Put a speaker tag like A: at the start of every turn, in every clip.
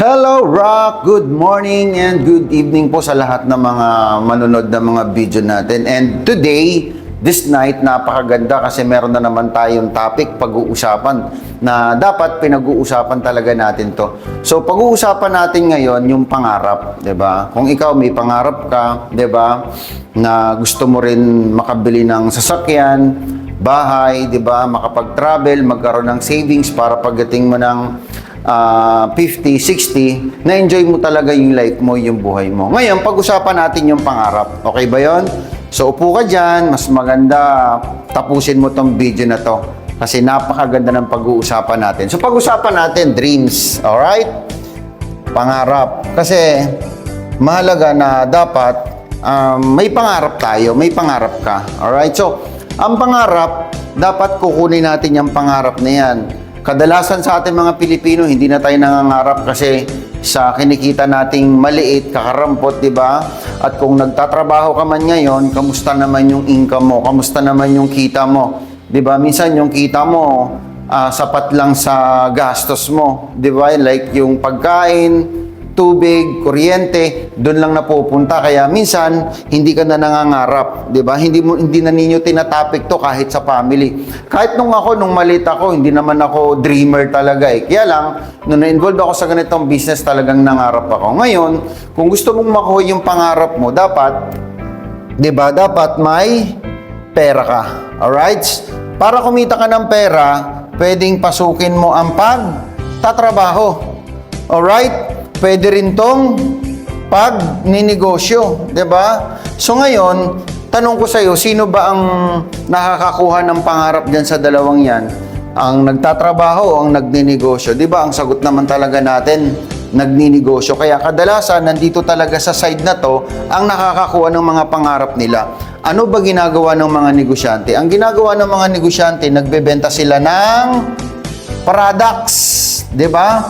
A: Hello Rock! Good morning and good evening po sa lahat ng mga manonood ng mga video natin. And today, this night, napakaganda kasi meron na naman tayong topic, pag-uusapan, na dapat pinag-uusapan talaga natin to. So, pag-uusapan natin ngayon yung pangarap, 'di ba? Kung ikaw may pangarap ka, 'di ba, na gusto mo rin makabili ng sasakyan, bahay, 'di ba, makapag-travel, magkaroon ng savings para pagdating mo ng ah, 50, 60, na-enjoy mo talaga yung life mo, yung buhay mo. Ngayon, pag-usapan natin yung pangarap. Okay ba yon? So, upo ka dyan. Mas maganda, tapusin mo tong video na to. Kasi napakaganda ng pag-uusapan natin. So, pag-usapan natin, dreams. Alright? Pangarap. Kasi, mahalaga na dapat um, may pangarap tayo, may pangarap ka. Alright? So, ang pangarap, dapat kukunin natin yung pangarap na yan. Kadalasan sa ating mga Pilipino, hindi na tayo nangangarap kasi sa kinikita nating maliit, kakarampot, di ba? At kung nagtatrabaho ka man ngayon, kamusta naman yung income mo? Kamusta naman yung kita mo? Di ba? Minsan yung kita mo, ah, sapat lang sa gastos mo. Di ba? Like yung pagkain, tubig, kuryente, doon lang napupunta. Kaya minsan, hindi ka na nangangarap, 'di ba? Hindi mo hindi na ninyo tinatapik 'to kahit sa family. Kahit nung ako nung maliit ako, hindi naman ako dreamer talaga eh. Kaya lang nung na-involve ako sa ganitong business, talagang nangarap ako. Ngayon, kung gusto mong makuha yung pangarap mo, dapat 'di ba? Dapat may pera ka. Alright? Para kumita ka ng pera, pwedeng pasukin mo ang pagtatrabaho. Alright? Pwede rin tong pag ninegosyo, 'di ba? So ngayon, tanong ko sa iyo, sino ba ang nakakakuha ng pangarap diyan sa dalawang 'yan? Ang nagtatrabaho o ang nagninegosyo? 'Di ba? Ang sagot naman talaga natin, nagninegosyo. Kaya kadalasan nandito talaga sa side na 'to ang nakakakuha ng mga pangarap nila. Ano ba ginagawa ng mga negosyante? Ang ginagawa ng mga negosyante, nagbebenta sila ng products, 'di ba?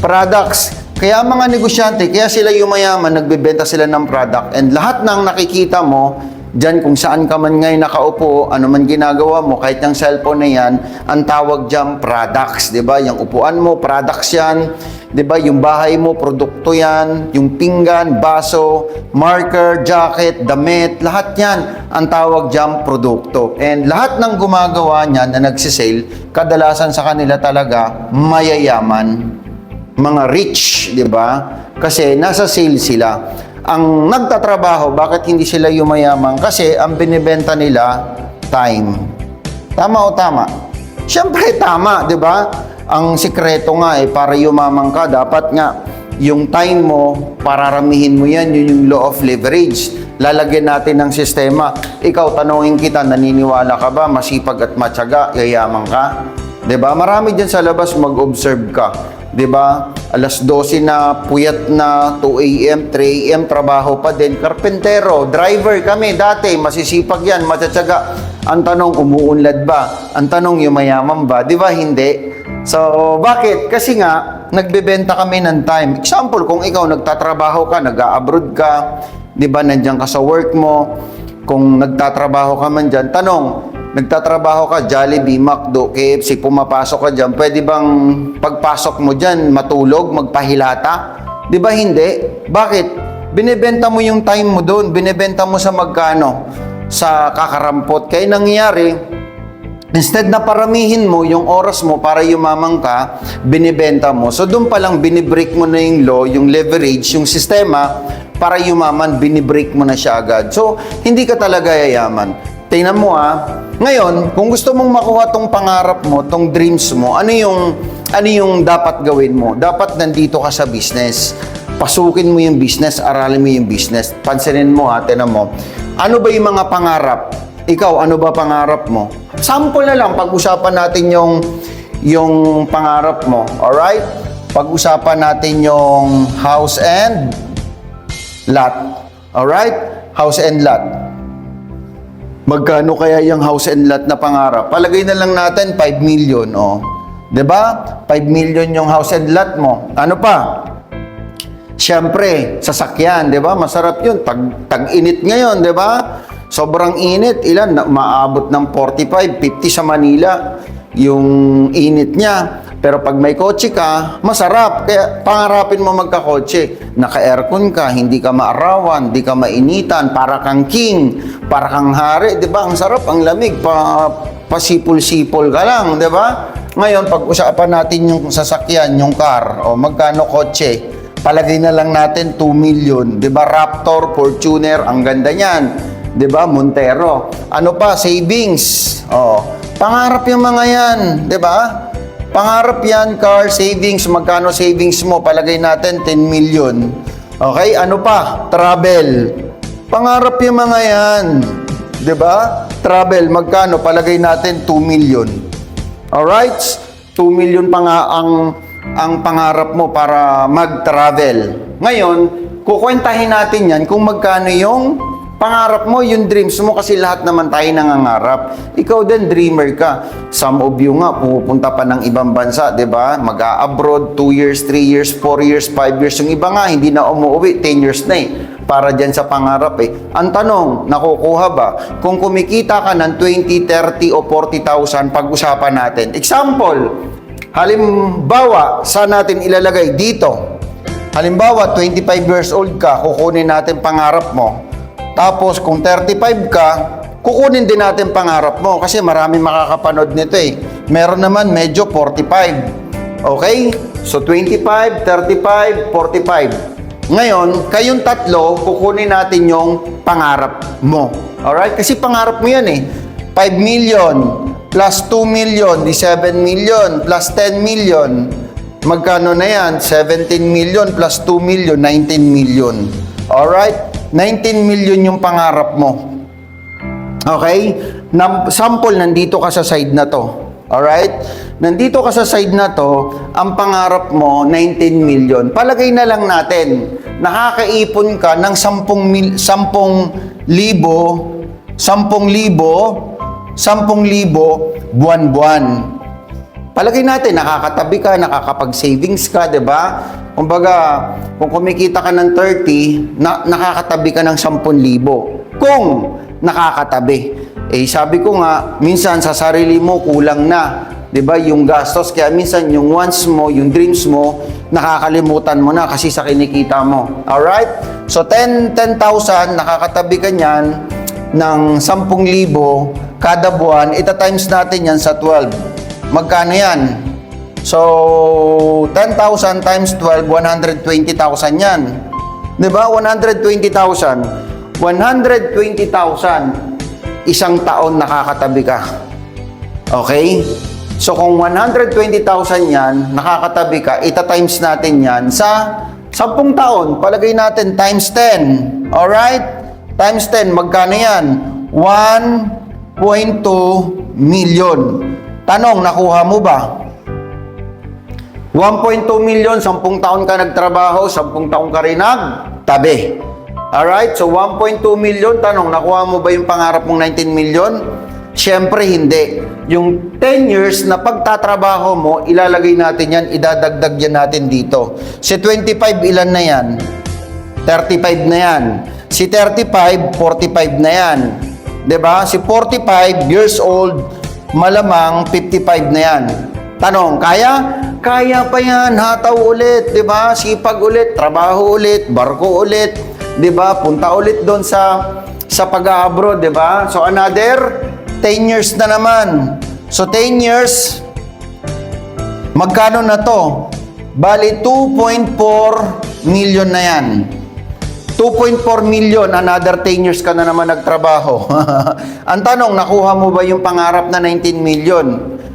A: Products. Kaya mga negosyante, kaya sila yumayaman, nagbebenta sila ng product and lahat ng nakikita mo Diyan kung saan ka man ngayon nakaupo, ano man ginagawa mo, kahit yung cellphone na yan, ang tawag diyan products, 'di ba? Yung upuan mo, products 'yan. 'Di ba? Yung bahay mo, produkto 'yan. Yung pinggan, baso, marker, jacket, damit, lahat 'yan ang tawag diyan produkto. And lahat ng gumagawa niyan na nagsisale, kadalasan sa kanila talaga mayayaman mga rich, di ba? Kasi nasa sale sila. Ang nagtatrabaho, bakit hindi sila yumayaman? Kasi ang binibenta nila, time. Tama o tama? Siyempre, tama, di ba? Ang sikreto nga eh, para yumaman ka, dapat nga, yung time mo, pararamihin mo yan, yun yung law of leverage. Lalagyan natin ng sistema. Ikaw, tanongin kita, naniniwala ka ba, masipag at matyaga, yayaman ka? ba? Marami diyan sa labas mag-observe ka. 'Di ba? Alas 12 na puyat na 2 AM, 3 AM trabaho pa din. Karpentero, driver kami dati, masisipag 'yan, matsatsaga. Ang tanong umuunlad ba? Ang tanong yumayaman ba? 'Di ba hindi? So, bakit? Kasi nga nagbebenta kami ng time. Example, kung ikaw nagtatrabaho ka, nag-abroad ka, 'di ba? Nandiyan ka sa work mo, kung nagtatrabaho ka man dyan, tanong, nagtatrabaho ka, Jollibee, McDo, KFC, pumapasok ka dyan, pwede bang pagpasok mo dyan, matulog, magpahilata? Di ba hindi? Bakit? Binebenta mo yung time mo doon, binebenta mo sa magkano? Sa kakarampot. Kaya nangyayari, Instead na paramihin mo yung oras mo para yumaman ka, binibenta mo. So doon pa lang binibreak mo na yung law, yung leverage, yung sistema para yumaman, binibreak mo na siya agad. So hindi ka talaga yayaman. Tingnan mo ah. Ngayon, kung gusto mong makuha tong pangarap mo, tong dreams mo, ano yung ano yung dapat gawin mo? Dapat nandito ka sa business. Pasukin mo yung business, aralin mo yung business. Pansinin mo ha, tinan mo. Ano ba yung mga pangarap? Ikaw, ano ba pangarap mo? Sample na lang, pag-usapan natin yung, yung pangarap mo. Alright? Pag-usapan natin yung house and lot. Alright? House and lot. Magkano kaya yung house and lot na pangarap? Palagay na lang natin 5 million, oh. 'Di ba? 5 million yung house and lot mo. Ano pa? Siyempre, sasakyan, 'di ba? Masarap 'yun. Tag tag-init ngayon, 'di ba? Sobrang init, ilan maabot ng 45, 50 sa Manila yung init niya. Pero pag may kotse ka, masarap. Kaya pangarapin mo magkakotse. Naka-aircon ka, hindi ka maarawan, hindi ka mainitan, para kang king, para kang hari, ba? Ang sarap, ang lamig, pa, pasipol-sipol ka lang, ba? Ngayon, pag-usapan natin yung sasakyan, yung car, o magkano kotse, palagay na lang natin 2 million, ba? Raptor, Fortuner, ang ganda niyan. 'di ba? Montero. Ano pa? Savings. Oh. Pangarap yung mga 'yan, 'di ba? Pangarap 'yan, car savings. Magkano savings mo? Palagay natin 10 million. Okay? Ano pa? Travel. Pangarap yung mga 'yan. ba? Travel magkano? Palagay natin 2 million. Alright? 2 million pa nga ang ang pangarap mo para mag-travel. Ngayon, kukwentahin natin yan kung magkano yung pangarap mo, yung dreams mo, kasi lahat naman tayo nangangarap. Ikaw din, dreamer ka. Some of you nga, pupunta pa ng ibang bansa, di ba? Mag-a-abroad, 2 years, 3 years, 4 years, 5 years. Yung iba nga, hindi na umuwi, 10 years na eh. Para dyan sa pangarap eh. Ang tanong, nakukuha ba? Kung kumikita ka ng 20, 30 o 40,000, pag-usapan natin. Example, halimbawa, saan natin ilalagay? Dito. Halimbawa, 25 years old ka, kukunin natin pangarap mo. Tapos kung 35 ka, kukunin din natin pangarap mo kasi marami makakapanood nito eh. Meron naman medyo 45. Okay? So 25, 35, 45. Ngayon, kayong tatlo, kukunin natin yung pangarap mo. Alright? Kasi pangarap mo yan eh. 5 million plus 2 million, di 7 million plus 10 million. Magkano na yan? 17 million plus 2 million, 19 million. Alright? 19 million yung pangarap mo. Okay? Nam- sample, nandito ka sa side na to. Alright? Nandito ka sa side na to, ang pangarap mo, 19 million. Palagay na lang natin, nakakaipon ka ng 10 mil, 10 libo, 10 libo, 10 libo, buwan-buwan. Palagay natin, nakakatabi ka, nakakapag-savings ka, di ba? Kumbaga, kung kumikita ka ng 30, na, nakakatabi ka ng 10,000. Kung nakakatabi. Eh, sabi ko nga, minsan sa sarili mo, kulang na. Di ba? Yung gastos. Kaya minsan, yung wants mo, yung dreams mo, nakakalimutan mo na kasi sa kinikita mo. Alright? So, 10 10,000, nakakatabi ka niyan ng 10,000 kada buwan, ita times natin yan sa 12. Magkano yan? So, 10,000 times 12, 120,000 yan. Di ba? 120,000. 120,000. Isang taon nakakatabi ka. Okay? So, kung 120,000 yan, nakakatabi ka, ita times natin yan sa 10 taon. Palagay natin times 10. Alright? Times 10, magkano yan? 1.2 million. Tanong, nakuha mo ba? 1.2 million, 10 taon ka nagtrabaho, 10 taon ka rin nagtabi. Alright, so 1.2 million, tanong, nakuha mo ba yung pangarap mong 19 million? Siyempre, hindi. Yung 10 years na pagtatrabaho mo, ilalagay natin yan, idadagdag yan natin dito. Si 25, ilan na yan? 35 na yan. Si 35, 45 na yan. ba? Si 45 years old, malamang 55 na yan. Tanong, kaya? Kaya pa yan, hataw ulit, 'di ba? Sipag ulit, trabaho ulit, barko ulit, 'di ba? Punta ulit doon sa sa pag-abroad, 'di ba? So another 10 years na naman. So 10 years magkano na to? Bali 2.4 million na yan. 2.4 million, another 10 years ka na naman nagtrabaho. Ang tanong, nakuha mo ba yung pangarap na 19 million?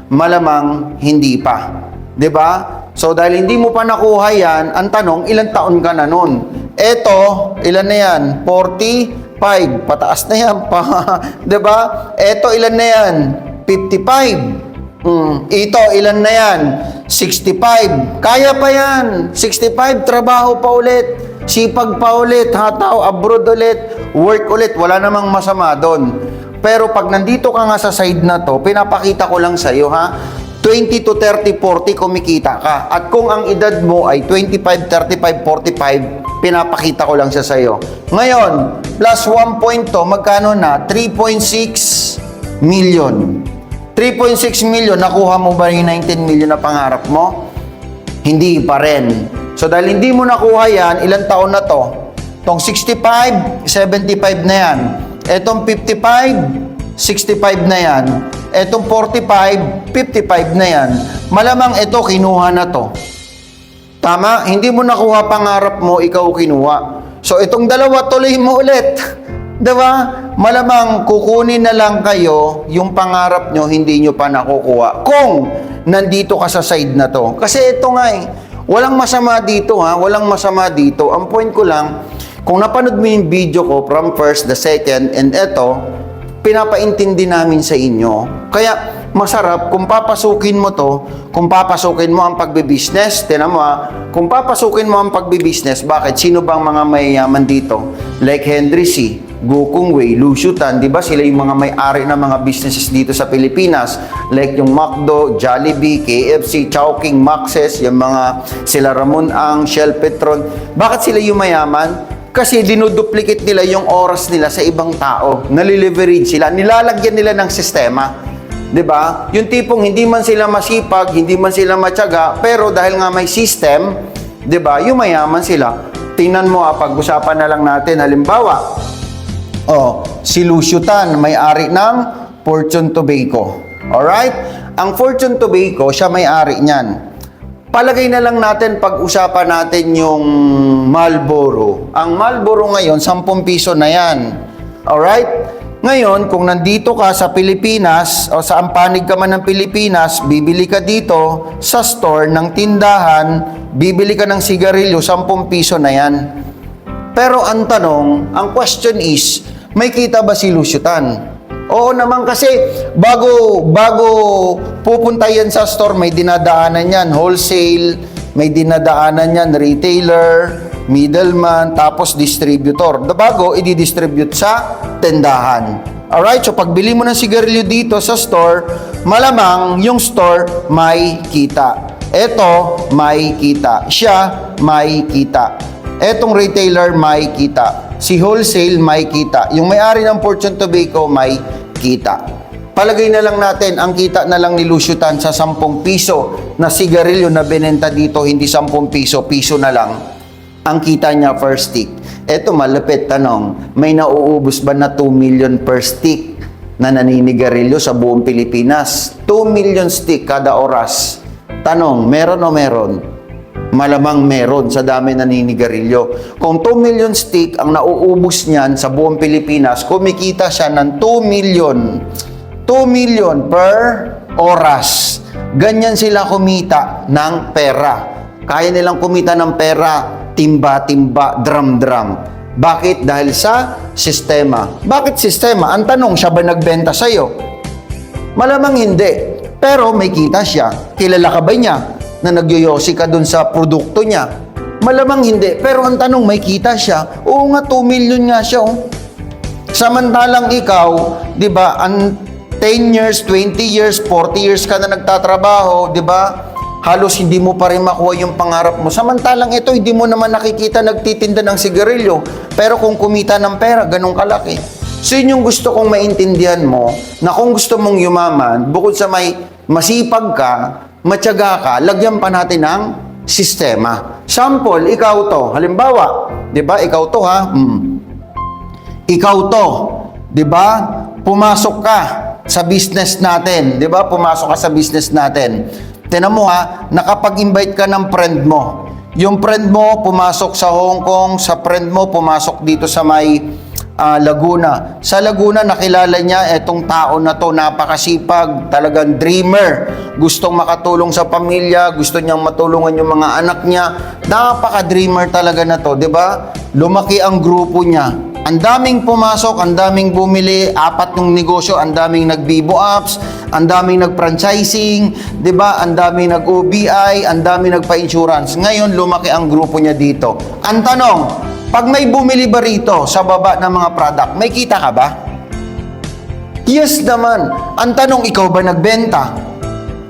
A: Malamang hindi pa. 'Di ba? So dahil hindi mo pa nakuha yan, ang tanong, ilang taon ka na nun? Eto, ilan na yan? 45. Pataas na yan pa. 'Di ba? Eto, ilan na yan? 55. Mm, ito, ilan na yan? 65. Kaya pa yan. 65, trabaho pa ulit. Sipag pa ulit, hataw, abroad ulit, work ulit. Wala namang masama doon. Pero pag nandito ka nga sa side na to, pinapakita ko lang sa iyo ha. 20 to 30, 40 kumikita ka. At kung ang edad mo ay 25, 35, 45, pinapakita ko lang siya sa iyo. Ngayon, plus 1.2, magkano na? 3.6 million. 3.6 million, nakuha mo ba yung 19 million na pangarap mo? Hindi pa rin. So dahil hindi mo nakuha yan, ilang taon na to? Tong 65, 75 na yan. Etong 55, 65 na yan. Etong 45, 55 na yan. Malamang ito, kinuha na to. Tama? Hindi mo nakuha pangarap mo, ikaw kinuha. So itong dalawa, tuloy mo ulit. 'Di ba? Malamang kukunin na lang kayo yung pangarap nyo, hindi nyo pa nakukuha. Kung nandito ka sa side na to. Kasi ito nga eh, walang masama dito ha, walang masama dito. Ang point ko lang, kung napanood mo yung video ko from first, the second, and eto, pinapaintindi namin sa inyo. Kaya masarap kung papasukin mo to, kung papasukin mo ang pagbe-business, tinan mo ha, kung papasukin mo ang pagbe-business, bakit? Sino bang mga mayayaman dito? Like Henry C., Gokong Wei, Lucio Tan, di ba sila yung mga may-ari ng mga businesses dito sa Pilipinas? Like yung McDo, Jollibee, KFC, Chowking, Maxes, yung mga sila Ramon Ang, Shell Petron. Bakit sila yung mayaman? Kasi dinuduplicate nila yung oras nila sa ibang tao. Nalileverage sila. Nilalagyan nila ng sistema. 'Di ba? Yung tipong hindi man sila masipag, hindi man sila matyaga, pero dahil nga may system, 'di ba? Yung mayaman sila. Tingnan mo ah, pag-usapan na lang natin halimbawa. Oh, si Lucio Tan, may-ari ng Fortune Tobacco. Alright? Ang Fortune Tobacco, siya may-ari niyan. Palagay na lang natin pag-usapan natin yung Marlboro. Ang Marlboro ngayon, 10 piso na yan. Alright? Ngayon, kung nandito ka sa Pilipinas o sa panig ka man ng Pilipinas, bibili ka dito sa store ng tindahan, bibili ka ng sigarilyo, 10 piso na yan. Pero ang tanong, ang question is, may kita ba si Lucio Tan? Oo naman kasi bago bago pupunta yan sa store, may dinadaanan yan, wholesale, may dinadaanan yan, retailer, middleman, tapos distributor. Bago, i-distribute sa tendahan. Alright, so pagbili mo ng sigarilyo dito sa store, malamang yung store may kita. Ito, may kita. Siya, may kita. Etong retailer, may kita. Si wholesale, may kita. Yung may-ari ng Fortune Tobacco, may kita. Palagay na lang natin, ang kita na lang ni Lucio Tan sa 10 piso na sigarilyo na binenta dito, hindi 10 piso, piso na lang. Ang kita niya per stick. Eto malapit tanong, may nauubos ba na 2 million per stick na naninigarilyo sa buong Pilipinas? 2 million stick kada oras. Tanong, meron o meron? Malamang meron sa dami naninigarilyo. Kung 2 million stick ang nauubos niyan sa buong Pilipinas, kumikita siya ng 2 million. 2 million per oras. Ganyan sila kumita ng pera. Kaya nilang kumita ng pera, timba-timba, drum-drum. Bakit? Dahil sa sistema. Bakit sistema? Ang tanong, siya ba nagbenta sa'yo? Malamang hindi. Pero may kita siya. Kilala ka ba niya na nagyoyosi ka dun sa produkto niya? Malamang hindi. Pero ang tanong, may kita siya. Oo nga, 2 million nga siya. Oh. Samantalang ikaw, di ba, ang 10 years, 20 years, 40 years ka na nagtatrabaho, di ba? Halos hindi mo pa rin makuha yung pangarap mo. Samantalang ito, hindi mo naman nakikita nagtitinda ng sigarilyo. Pero kung kumita ng pera, ganun kalaki. So yun yung gusto kong maintindihan mo, na kung gusto mong yumaman, bukod sa may masipag ka, matyaga ka, lagyan pa natin ng sistema. Sample, ikaw to. Halimbawa, di ba, ikaw to ha, hmm. ikaw to, di ba, pumasok ka sa business natin, di ba, pumasok ka sa business natin. Tinan mo ha, nakapag-invite ka ng friend mo. Yung friend mo pumasok sa Hong Kong, sa friend mo pumasok dito sa may ah, Laguna. Sa Laguna, nakilala niya etong tao na to, napakasipag, talagang dreamer. Gustong makatulong sa pamilya, gusto niyang matulungan yung mga anak niya. Napaka-dreamer talaga na to, di ba? Lumaki ang grupo niya. Ang daming pumasok, ang daming bumili, apat ng negosyo, ang daming nag-Vivo apps, ang daming nag-franchising, 'di ba? Ang daming nag-OBI, ang daming nagpa-insurance. Ngayon lumaki ang grupo niya dito. Ang tanong, pag may bumili ba rito sa baba ng mga product, may kita ka ba? Yes naman. Ang tanong, ikaw ba nagbenta?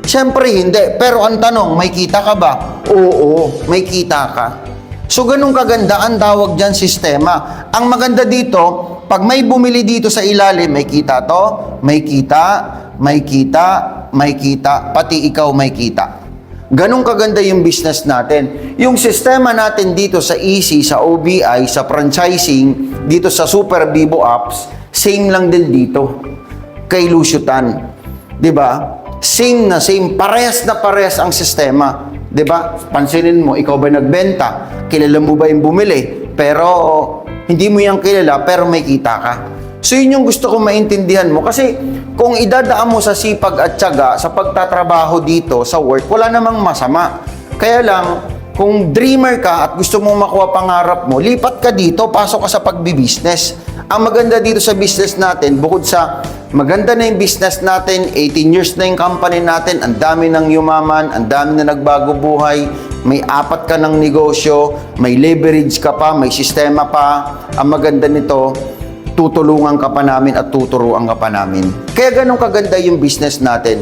A: Siyempre hindi. Pero ang tanong, may kita ka ba? Oo, may kita ka. So, ganun kaganda ang tawag dyan sistema. Ang maganda dito, Pag may bumili dito sa ilalim, may kita to, may kita, may kita, may kita, pati ikaw may kita. Ganong kaganda yung business natin. Yung sistema natin dito sa EC, sa OBI, sa franchising, dito sa Super Vivo Apps, same lang din dito. Kay Luciutan. 'Di ba? Same na same, parehas na parehas ang sistema. 'Di ba? Pansinin mo, ikaw ba nagbenta? Kilala mo ba yung bumili? Pero hindi mo yan kilala, pero may kita ka. So yun yung gusto kong maintindihan mo. Kasi kung idadaan mo sa sipag at tiyaga, sa pagtatrabaho dito, sa work, wala namang masama. Kaya lang, kung dreamer ka at gusto mong makuha pangarap mo, lipat ka dito, pasok ka sa pagbi-business. Ang maganda dito sa business natin, bukod sa maganda na yung business natin, 18 years na yung company natin, ang dami ng yumaman, ang dami na nagbago buhay, may apat ka ng negosyo, may leverage ka pa, may sistema pa. Ang maganda nito, tutulungan ka pa namin at tuturuan ka pa namin. Kaya ganun kaganda yung business natin.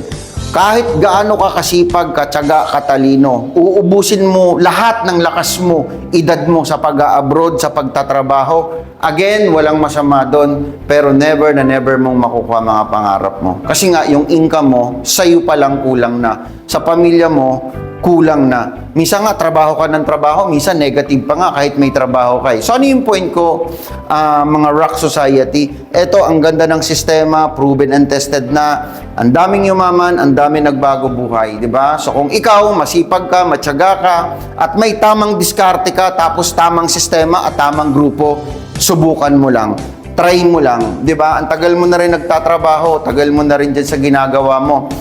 A: Kahit gaano ka kasipag, katsaga, katalino, uubusin mo lahat ng lakas mo, edad mo sa pag-abroad, sa pagtatrabaho. Again, walang masama doon, pero never na never mong makukuha mga pangarap mo. Kasi nga, yung income mo, sa'yo pa lang kulang na. Sa pamilya mo, kulang na. Minsan nga, trabaho ka ng trabaho, minsan negative pa nga kahit may trabaho ka. eh. So ano yung point ko, ah, mga rock society? Ito, ang ganda ng sistema, proven and tested na. Ang daming yumaman, ang daming nagbago buhay, di ba? So kung ikaw, masipag ka, matyaga ka, at may tamang diskarte ka, tapos tamang sistema at tamang grupo, subukan mo lang try mo lang, 'di ba? Ang tagal mo na rin nagtatrabaho, tagal mo na rin diyan sa ginagawa mo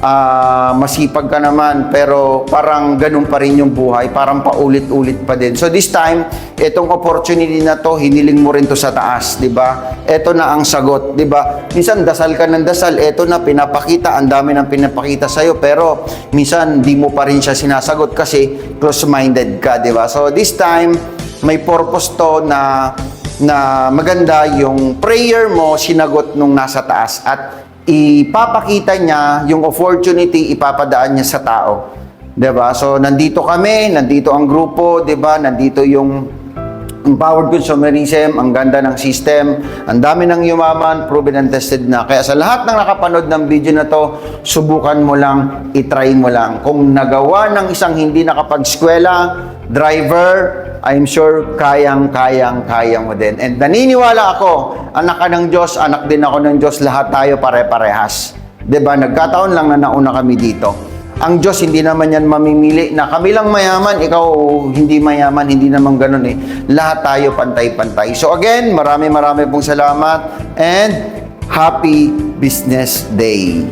A: ah, masipag ka naman, pero parang ganun pa rin yung buhay, parang paulit-ulit pa din. So this time, itong opportunity na to, hiniling mo rin to sa taas, di ba? Ito na ang sagot, di ba? Minsan, dasal ka ng dasal, ito na, pinapakita, ang dami ng pinapakita sa'yo, pero minsan, di mo pa rin siya sinasagot kasi close-minded ka, di ba? So this time, may purpose to na na maganda yung prayer mo sinagot nung nasa taas at ipapakita niya yung opportunity, ipapadaan niya sa tao. 'Di ba? So nandito kami, nandito ang grupo, 'di ba? Nandito yung empowered consumerism, ang ganda ng system, ang dami ng yumaman, proven and tested na. Kaya sa lahat ng nakapanood ng video na to, subukan mo lang, itry mo lang. Kung nagawa ng isang hindi nakapag-skwela, driver, I'm sure kayang-kayang-kaya mo din. And naniniwala ako, anak ka ng Diyos, anak din ako ng Diyos, lahat tayo pare-parehas. 'Di ba? Nagkataon lang na nauna kami dito. Ang Diyos hindi naman yan mamimili na kami lang mayaman, ikaw hindi mayaman, hindi naman ganun eh. Lahat tayo pantay-pantay. So again, marami marami pong salamat and happy business day.